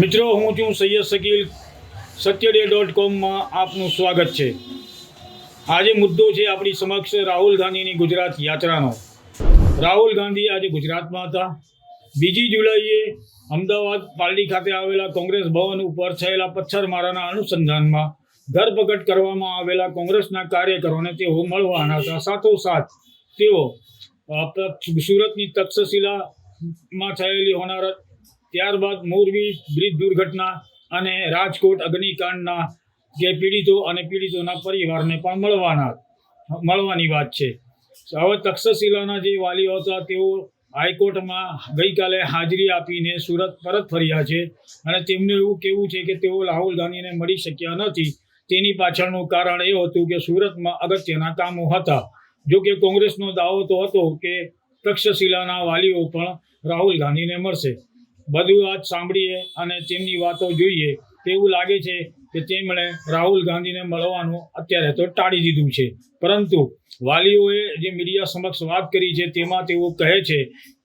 મિત્રો, હું છું સૈયદ શકીલ સત્યડે ડોટ કોમમાં આપનું સ્વાગત છે. આજે મુદ્દો છે આપણી સમક્ષ રાહુલ ગાંધીની ગુજરાત યાત્રાનો. રાહુલ ગાંધી આજે ગુજરાતમાં હતા. બીજી જુલાઈએ અમદાવાદ પાલડી ખાતે આવેલા કોંગ્રેસ ભવન ઉપર થયેલા પથ્થરમારાના અનુસંધાનમાં ધરપકડ કરવામાં આવેલા કોંગ્રેસના કાર્યકરોને તેઓ મળવાના હતા. સાથોસાથ તેઓ સુરતની તક્ષશિલામાં થયેલી હોનારત ત્યારબાદ મોરબી બ્રિજ દુર્ઘટના અને રાજકોટ અગ્નિકાંડના જે પીડિતો અને પીડિતોના પરિવારને પણ મળવાના મળવાની વાત છે. હવે તક્ષશિલાના જે વાલીઓ હતા, તેઓ હાઈકોર્ટમાં ગઈકાલે હાજરી આપીને સુરત પરત ફર્યા છે અને તેમનું એવું કહેવું છે કે તેઓ રાહુલ ગાંધીને મળી શક્યા નથી. તેની પાછળનું કારણ એ હતું કે સુરતમાં અગત્યના કામો હતા. જો કે કોંગ્રેસનો દાવો તો હતો કે તક્ષશિલાના વાલીઓ પણ રાહુલ ગાંધીને મળશે. બધું વાત સાંભળીએ અને તેમની વાતો જોઈએ તેવું લાગે છે કે તેમણે રાહુલ ગાંધીને મળવાનું અત્યારે તો ટાળી દીધું છે. પરંતુ વાલીઓએ જે મીડિયા સમક્ષ વાત કરી છે તેમાં તેઓ કહે છે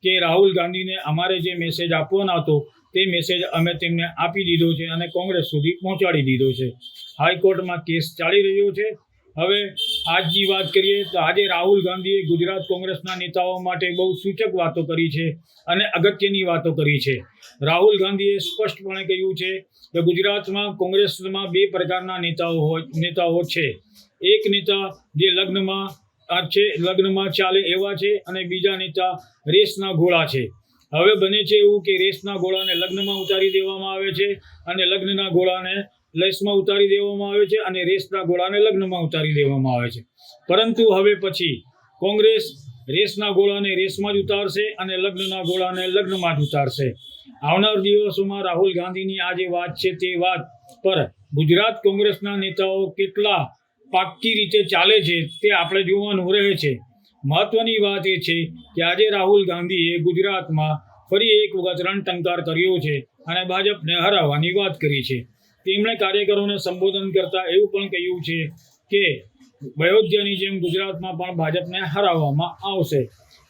કે રાહુલ ગાંધીને અમારે જે મેસેજ આપવાનો હતો તે મેસેજ અમે તેમને આપી દીધો છે અને કોંગ્રેસ સુધી પહોંચાડી દીધો છે. હાઈકોર્ટમાં કેસ ચાલી રહ્યો છે. હવે આજની વાત કરીએ તો આજે રાહુલ ગાંધીએ ગુજરાત કોંગ્રેસના નેતાઓ માટે બહુ સૂચક વાતો કરી છે અને અગત્યની વાતો કરી છે. રાહુલ ગાંધીએ સ્પષ્ટપણે કહ્યું છે કે ગુજરાતમાં કોંગ્રેસમાં બે પ્રકારના નેતાઓ હોય નેતાઓ છે. એક નેતા જે લગ્નમાં છે, લગ્નમાં ચાલે એવા છે અને બીજા નેતા રેસના ઘોડા છે. હવે બને છે એવું કે રેસના ઘોડાને લગ્નમાં ઉતારી દેવામાં આવે છે અને લગ્નના ઘોડાને રેસમાં ઉતારી દેવામાં આવે છે અને રેસના ગોળાને લગ્નમાં ઉતારી દેવામાં આવે છે. પરંતુ હવે પછી કોંગ્રેસ રેસના ગોળાને રેસમાં જ ઉતારશે અને લગ્નના ગોળાને લગ્નમાં જ ઉતારશે. આવનાર દિવસોમાં રાહુલ ગાંધીની આ જે વાત છે તે વાત પર ગુજરાત કોંગ્રેસના નેતાઓ કેટલા પાક્કી રીતે ચાલે છે તે આપણે જોવાનું રહે છે. મહત્વની વાત એ છે કે આજે રાહુલ ગાંધીએ ગુજરાતમાં ફરી એક વખત રણટંકાર કર્યો છે અને ભાજપને હરાવવાની વાત કરી છે. તેમણે કાર્યકરોને સંબોધન કરતા એવું પણ કહ્યું છે કે અયોધ્યાની જેમ ગુજરાતમાં પણ ભાજપને હરાવવામાં આવશે.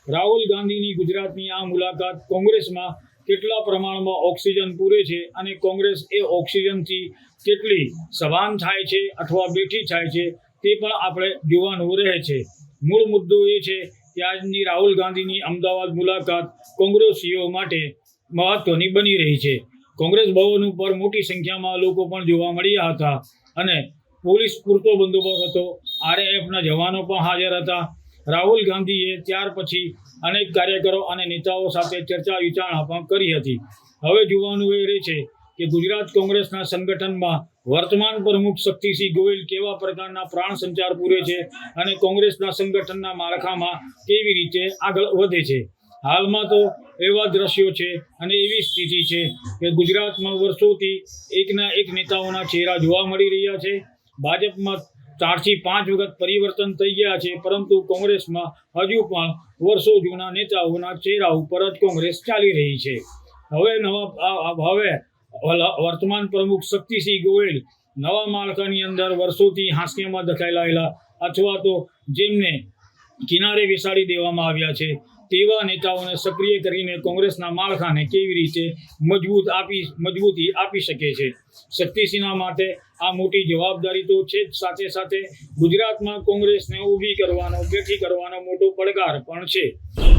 રાહુલ ગાંધીની ગુજરાતની આ મુલાકાત કોંગ્રેસમાં કેટલા પ્રમાણમાં ઓક્સિજન પૂરે છે અને કોંગ્રેસ એ ઓક્સિજનથી કેટલી સભાન થાય છે અથવા બેઠી થાય છે તે પણ આપણે જોવાનું રહે છે. મૂળ મુદ્દો એ છે કે આજની રાહુલ ગાંધીની અમદાવાદ મુલાકાત કોંગ્રેસીઓ માટે મહત્વની બની રહી છે. કોંગ્રેસ ભવન ઉપર મોટી સંખ્યામાં લોકો પણ જોવા મળ્યા હતા. અને પોલીસ પૂરતો બંદોબસ્ત હતો. આરએએફના જવાનો પણ હાજર હતા. રાહુલ ગાંધીએ ત્યાર પછી અનેક કાર્યકરો અને નેતાઓ સાથે ચર્ચા વિચારણા પણ કરી હતી. હવે જોવાનું એ રહે છે કે ગુજરાત કોંગ્રેસના સંગઠનમાં વર્તમાન પ્રમુખ શક્તિસિંહ ગોયલ કેવા પ્રકારના પ્રાણ સંચાર પૂરે છે અને કોંગ્રેસના સંગઠનના માળખામાં કેવી રીતે આગળ વધે છે? હાલમાં તો એવા દ્રશ્યો છે અને એવી સ્થિતિ છે કે ગુજરાતમાં વર્ષોથી એકના એક નેતાઓના ચહેરા જોવા મળી રહ્યા છે. ભાજપમાં ચારથી પાંચ વખત પરિવર્તન થઈ ગયા છે, પરંતુ કોંગ્રેસમાં હજુ પણ વર્ષો જૂના નેતાઓના ચહેરા ઉપર જ કોંગ્રેસ ચાલી રહી છે. હવે નવા હવે વર્તમાન પ્રમુખ શક્તિસિંહ ગોયલ નવા માળખાની અંદર વર્ષોથી હાંસિયામાં દખાયેલા અથવા તો જેમને કિનારે વિસાડી દેવામાં આવ્યા છે તેવા નેતાઓને સક્રિય કરીને કોંગ્રેસના માળખાને કેવી રીતે મજબૂત આપી, મજબૂતી આપી શકે છે? શક્તિસિંહા માટે આ મોટી જવાબદારી તો છે જ. સાથે સાથે ગુજરાતમાં કોંગ્રેસને ઊભી કરવાનો, બેઠી કરવાનો મોટો પડકાર પણ છે.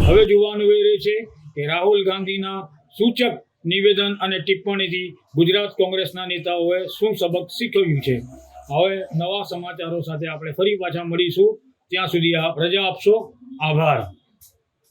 હવે જોવાનું એ રહે છે કે રાહુલ ગાંધીના સૂચક નિવેદન અને ટિપ્પણીથી ગુજરાત કોંગ્રેસના નેતાઓએ શું સબક શીખવ્યું છે? હવે નવા સમાચારો સાથે આપણે ફરી પાછા મળીશું. ત્યાં સુધી આપ રજા આપશો. આભાર.